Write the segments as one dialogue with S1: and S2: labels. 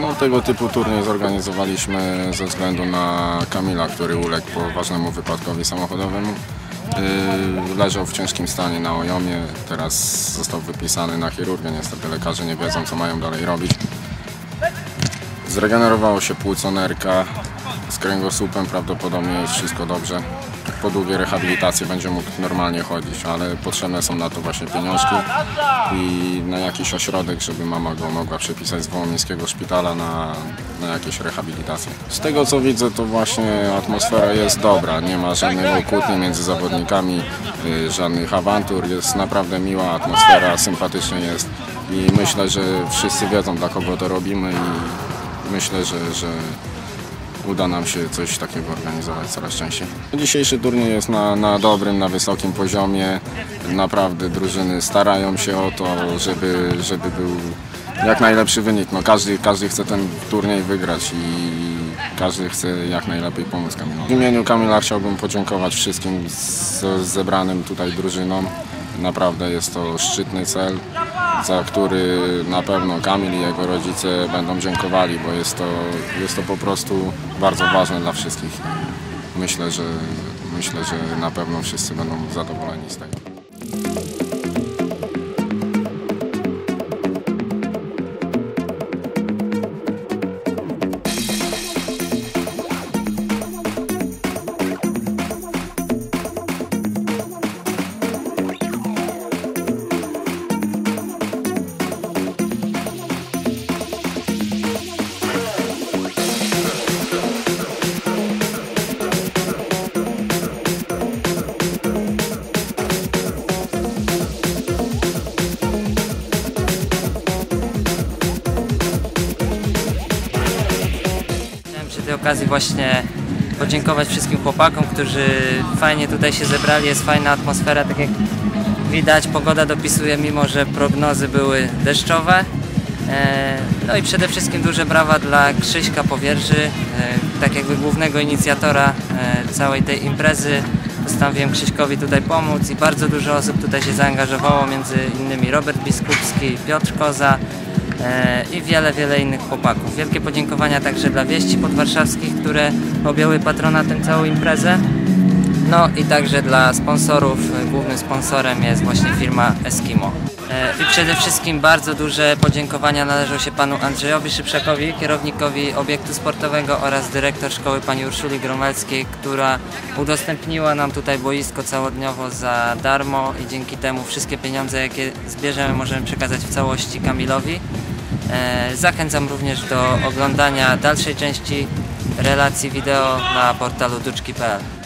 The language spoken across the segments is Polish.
S1: No, tego typu turniej zorganizowaliśmy ze względu na Kamila, który uległ poważnemu wypadkowi samochodowemu. Yy, Leżał w ciężkim stanie na ojomie, teraz został wypisany na chirurgię. Niestety lekarze nie wiedzą, co mają dalej robić. Zregenerowało się płuco nerka, z kręgosłupem prawdopodobnie jest wszystko dobrze. Po długiej rehabilitacji będzie mógł normalnie chodzić, ale potrzebne są na to właśnie pieniążki i na jakiś ośrodek, żeby mama go mogła przepisać z Wołomińskiego Szpitala na, na jakieś rehabilitacje. Z tego co widzę, to właśnie atmosfera jest dobra, nie ma żadnych kłótni między zawodnikami, y, żadnych awantur, jest naprawdę miła atmosfera, sympatycznie jest i myślę, że wszyscy wiedzą dla kogo to robimy i myślę, że, że uda nam się coś takiego organizować coraz częściej. Dzisiejszy turniej jest na, na dobrym, na wysokim poziomie. Naprawdę drużyny starają się o to, żeby, żeby był jak najlepszy wynik. No, każdy, każdy chce ten turniej wygrać i każdy chce jak najlepiej pomóc Kamilowi. W imieniu Kamila chciałbym podziękować wszystkim z, z zebranym tutaj drużynom. Naprawdę jest to szczytny cel, za który na pewno Kamil i jego rodzice będą dziękowali, bo jest to, jest to po prostu bardzo ważne dla wszystkich. Myślę, że, myślę, że na pewno wszyscy będą zadowoleni z tego.
S2: Okazji właśnie podziękować wszystkim chłopakom, którzy fajnie tutaj się zebrali, jest fajna atmosfera, tak jak widać pogoda dopisuje, mimo że prognozy były deszczowe. E, No i przede wszystkim duże brawa dla Krzyśka Powierzy, e, tak jakby głównego inicjatora e, całej tej imprezy. Postanowiłem Krzyśkowi tutaj pomóc i bardzo dużo osób tutaj się zaangażowało, między innymi Robert Biskupski, Piotr Koza, i wiele, wiele innych chłopaków. Wielkie podziękowania także dla Wieści Podwarszawskich, które objęły patronatem całą imprezę. No i także dla sponsorów. Głównym sponsorem jest właśnie firma Eskimo. E, I przede wszystkim bardzo duże podziękowania należą się panu Andrzejowi Szyprzakowi, kierownikowi obiektu sportowego oraz dyrektor szkoły pani Urszuli Gromelskiej, która udostępniła nam tutaj boisko całodniowo za darmo i dzięki temu wszystkie pieniądze, jakie zbierzemy, możemy przekazać w całości Kamilowi. E, Zachęcam również do oglądania dalszej części relacji wideo na portalu duczki.pl.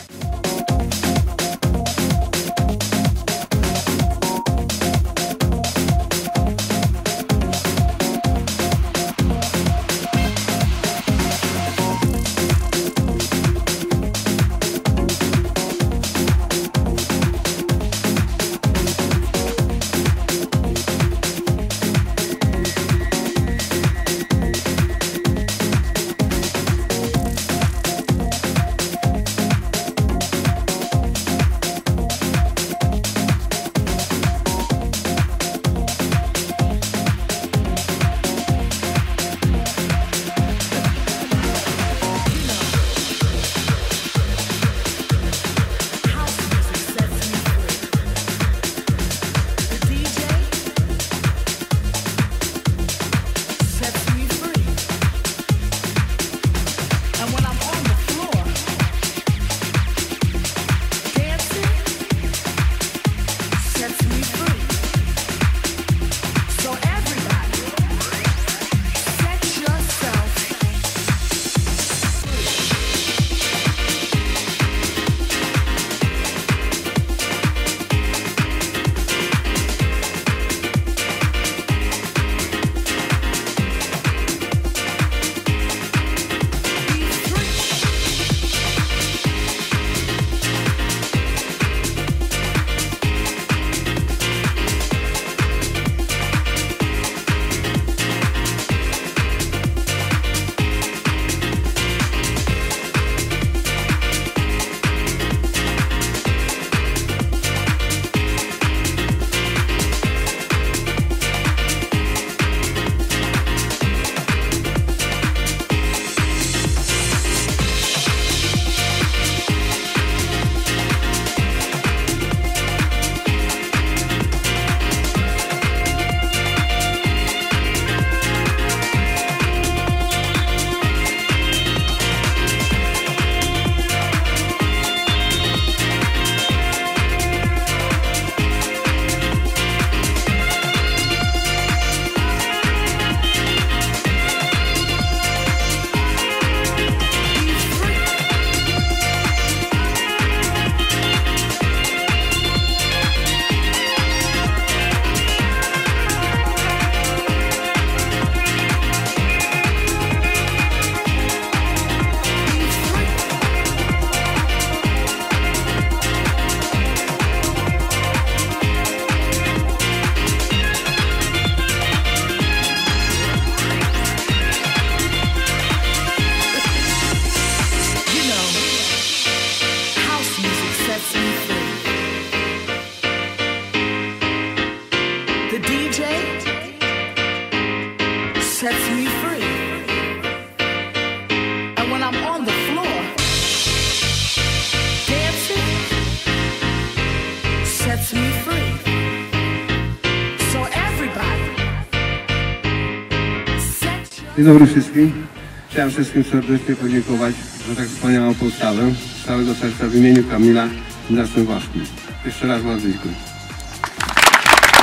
S3: Dzień dobry wszystkim. Chciałem wszystkim serdecznie podziękować za tak wspaniałą postawę. Z całego serca w imieniu Kamila i naszym Waszkim. Jeszcze raz bardzo dziękuję.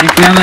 S2: Dziękujemy.